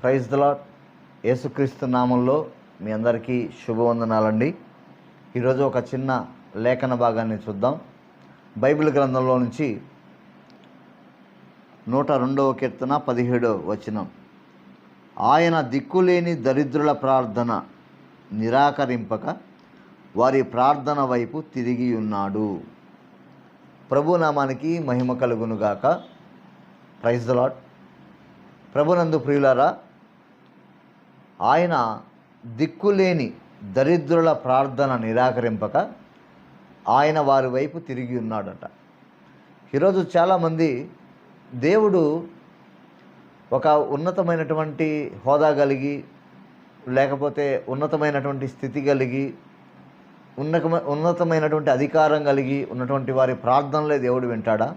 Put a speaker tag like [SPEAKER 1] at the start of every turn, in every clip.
[SPEAKER 1] Praise దలాట్ యేసుక్రీస్తు నామంలో మీ అందరికీ శుభవందనాలండి. ఈరోజు ఒక చిన్న లేఖన భాగాన్ని చూద్దాం. బైబిల్ గ్రంథంలో నుంచి నూట రెండవ కీర్తన పదిహేడవ వచనం. ఆయన దిక్కులేని దరిద్రుల ప్రార్థన నిరాకరింపక వారి ప్రార్థన వైపు తిరిగి ఉన్నాడు. ప్రభునామానికి మహిమ కలుగునుగాక. ప్రైజ్ దలాట్ ప్రభునందు ప్రియులారా ఆయన దిక్కులేని దరిద్రుల ప్రార్థన నిరాకరింపక ఆయన వారి వైపు తిరిగి ఉన్నాడట. ఈరోజు చాలామంది దేవుడు ఒక ఉన్నతమైనటువంటి హోదా కలిగి లేకపోతే ఉన్నతమైనటువంటి స్థితి కలిగి ఉన్నతమ ఉన్నతమైనటువంటి అధికారం కలిగి ఉన్నటువంటి వారి ప్రార్థనలే దేవుడు వింటాడా?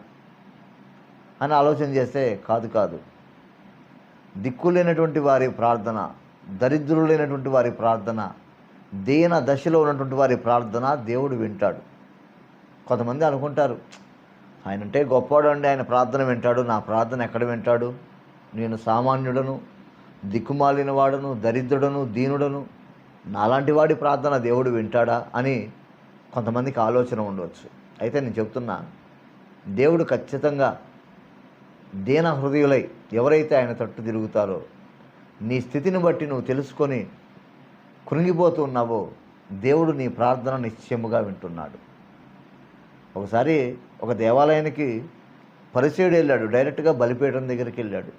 [SPEAKER 1] అని ఆలోచన చేస్తే కాదు కాదు. దిక్కులేనటువంటి వారి ప్రార్థన దరిద్రులైనటువంటి వారి ప్రార్థన దీన దశలో ఉన్నటువంటి వారి ప్రార్థన దేవుడు వింటాడు. కొంతమంది అనుకుంటారు ఆయన అంటే గొప్పవాడు అండి ఆయన ప్రార్థన వింటాడు నా ప్రార్థన ఎక్కడ వింటాడు? నేను సామాన్యుడను దిక్కుమాలిన వాడను దరిద్రుడను దీనుడను నాలాంటి వాడి ప్రార్థన దేవుడు వింటాడా అని కొంతమందికి ఆలోచన ఉండవచ్చు. అయితే నేను చెప్తున్నా దేవుడు ఖచ్చితంగా దీన హృదయులై ఎవరైతే ఆయన తట్టు తిరుగుతారో నీ స్థితిని బట్టి నువ్వు తెలుసుకొని కృంగిపోతూ ఉన్నావో దేవుడు నీ ప్రార్థన నిశ్చయముగా వింటున్నాడు. ఒకసారి ఒక దేవాలయానికి పరిచయుడు వెళ్ళాడు డైరెక్ట్గా బలిపీఠం దగ్గరికి వెళ్ళాడు.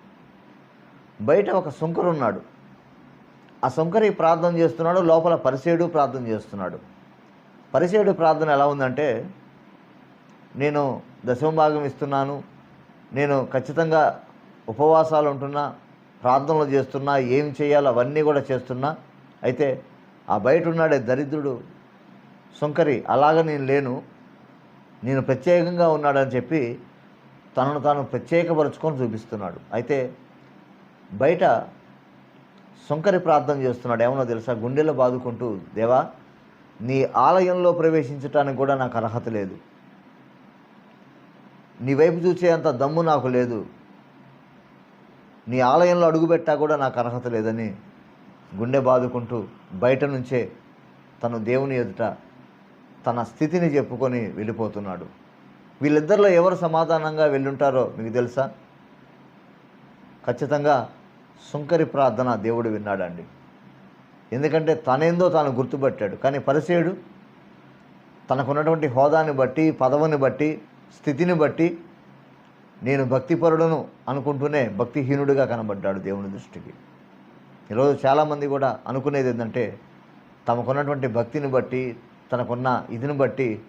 [SPEAKER 1] బయట ఒక సుంకరు ఉన్నాడు. ఆ సుంకరి ప్రార్థన చేస్తున్నాడు లోపల పరిచయుడు ప్రార్థన చేస్తున్నాడు. పరిచయుడు ప్రార్థన ఎలా ఉందంటే నేను దశమ భాగం ఇస్తున్నాను నేను ఖచ్చితంగా ఉపవాసాలు ఉంటున్నా ప్రార్థనలు చేస్తున్నా ఏం చేయాలో అవన్నీ కూడా చేస్తున్నా. అయితే ఆ బయట ఉన్నాడే దరిద్రుడు సుంకరి అలాగ నేను లేను నేను ప్రత్యేకంగా ఉన్నాడని చెప్పి తనను తాను ప్రత్యేకపరుచుకొని చూపిస్తున్నాడు. అయితే బయట సుంకరి ప్రార్థన చేస్తున్నాడు. ఏమన్నా తెలుసా? గుండెలో బాదుకుంటూ దేవా నీ ఆలయంలో ప్రవేశించటానికి కూడా నాకు అర్హత లేదు. నీ వైపు చూసే అంత దమ్ము నాకు లేదు. నీ ఆలయంలో అడుగుపెట్టా కూడా నాకు అర్హత లేదని గుండె బాదుకుంటూ బయట నుంచే తను దేవుని ఎదుట తన స్థితిని చెప్పుకొని వెళ్ళిపోతున్నాడు. వీళ్ళిద్దరిలో ఎవరు సమాధానంగా వెళ్ళుంటారో మీకు తెలుసా? ఖచ్చితంగా సుంకరి ప్రార్థన దేవుడు విన్నాడండి. ఎందుకంటే తనేందో తాను గుర్తుపట్టాడు. కానీ పరిసేయుడు తనకున్నటువంటి హోదాని బట్టి పదవిని బట్టి స్థితిని బట్టి నేను భక్తిపరుడును అనుకుంటూనే భక్తిహీనుడిగా కనబడ్డాడు దేవుని దృష్టికి. ఈరోజు చాలామంది కూడా అనుకునేది ఏంటంటే తమకున్నటువంటి భక్తిని బట్టి తనకున్న ఇదిని బట్టి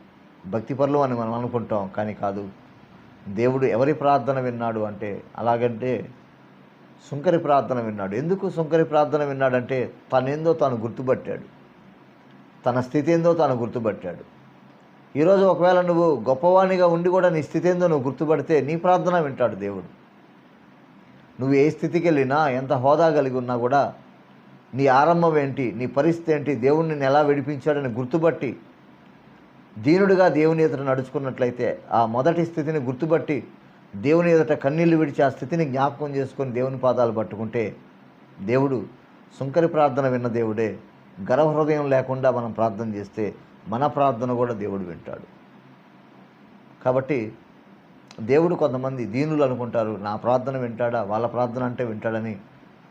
[SPEAKER 1] భక్తిపరులు అని మనం అనుకుంటాం కానీ కాదు. దేవుడు ఎవరి ప్రార్థన విన్నాడు అంటే అలాగంటే సుంకరి ప్రార్థన విన్నాడు. ఎందుకు సుంకరి ప్రార్థన విన్నాడంటే తనేందో తాను గుర్తుపట్టాడు. తన స్థితి ఏందో తాను గుర్తుపట్టాడు. ఈరోజు ఒకవేళ నువ్వు గొప్పవాణిగా ఉండి కూడా నీ స్థితి ఏందో నువ్వు గుర్తుపడితే నీ ప్రార్థన వింటాడు దేవుడు. నువ్వు ఏ స్థితికి వెళ్ళినా ఎంత హోదా కలిగి ఉన్నా కూడా నీ ఆరంభం ఏంటి నీ పరిస్థితి ఏంటి దేవుణ్ణి ఎలా విడిపించాడని గుర్తుపట్టి దీనుడిగా దేవుని ఎదుట నడుచుకున్నట్లయితే ఆ మొదటి స్థితిని గుర్తుపట్టి దేవుని ఎదుట కన్నీళ్ళు విడిచి ఆ స్థితిని జ్ఞాపకం చేసుకొని దేవుని పాదాలు పట్టుకుంటే దేవుడు సుంకరి ప్రార్థన విన్న దేవుడే గర్వహృదయం లేకుండా మనం ప్రార్థన చేస్తే మన ప్రార్థన కూడా దేవుడు వింటాడు. కాబట్టి దేవుడు కొంతమంది దీనులు అనుకుంటారు నా ప్రార్థన వింటాడా వాళ్ళ ప్రార్థన అంటే వింటాడని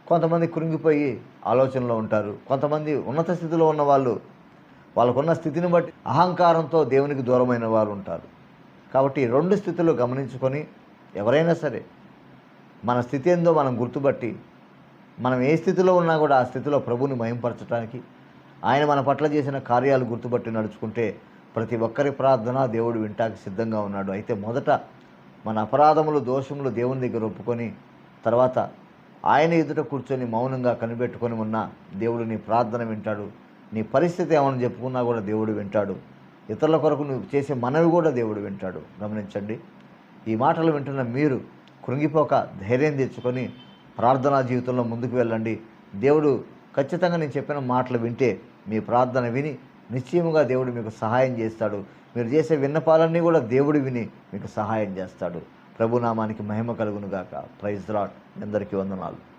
[SPEAKER 1] కొంతమంది కృంగిపోయి ఆలోచనలో ఉంటారు. కొంతమంది ఉన్నత స్థితిలో ఉన్న వాళ్ళు వాళ్ళకున్న స్థితిని బట్టి అహంకారంతో దేవునికి దూరమైన వారు ఉంటారు. కాబట్టి రెండు స్థితులు గమనించుకొని ఎవరైనా సరే మన స్థితి ఏందో మనం గుర్తుపట్టి మనం ఏ స్థితిలో ఉన్నా కూడా ఆ స్థితిలో ప్రభుని మయంపరచడానికి ఆయన మన పట్ల చేసిన కార్యాలు గుర్తుపట్టి నడుచుకుంటే ప్రతి ఒక్కరి ప్రార్థన దేవుడు వింటాకి సిద్ధంగా ఉన్నాడు. అయితే మొదట మన అపరాధములు దోషములు దేవుని దగ్గర ఒప్పుకొని తర్వాత ఆయన ఎదుట కూర్చొని మౌనంగా కనిపెట్టుకొని ఉన్న దేవుడు నీ ప్రార్థన వింటాడు. నీ పరిస్థితి ఏమని చెప్పుకున్నా కూడా దేవుడు వింటాడు. ఇతరుల కొరకు నువ్వు చేసే మనవి కూడా దేవుడు వింటాడు. గమనించండి. ఈ మాటలు వింటున్న మీరు కృంగిపోక ధైర్యం తెచ్చుకొని ప్రార్థనా జీవితంలో ముందుకు వెళ్ళండి. దేవుడు ఖచ్చితంగా నేను చెప్పిన మాటలు వింటే మీ ప్రార్థన విని నిశ్చయముగా దేవుడు మీకు సహాయం చేస్తాడు. మీరు చేసే విన్నపాలన్నీ కూడా దేవుడు విని మీకు సహాయం చేస్తాడు. ప్రభునామానికి మహిమ కలుగునుగాక. ప్రైజ్ లాట్ అందరికీ వందనాలు.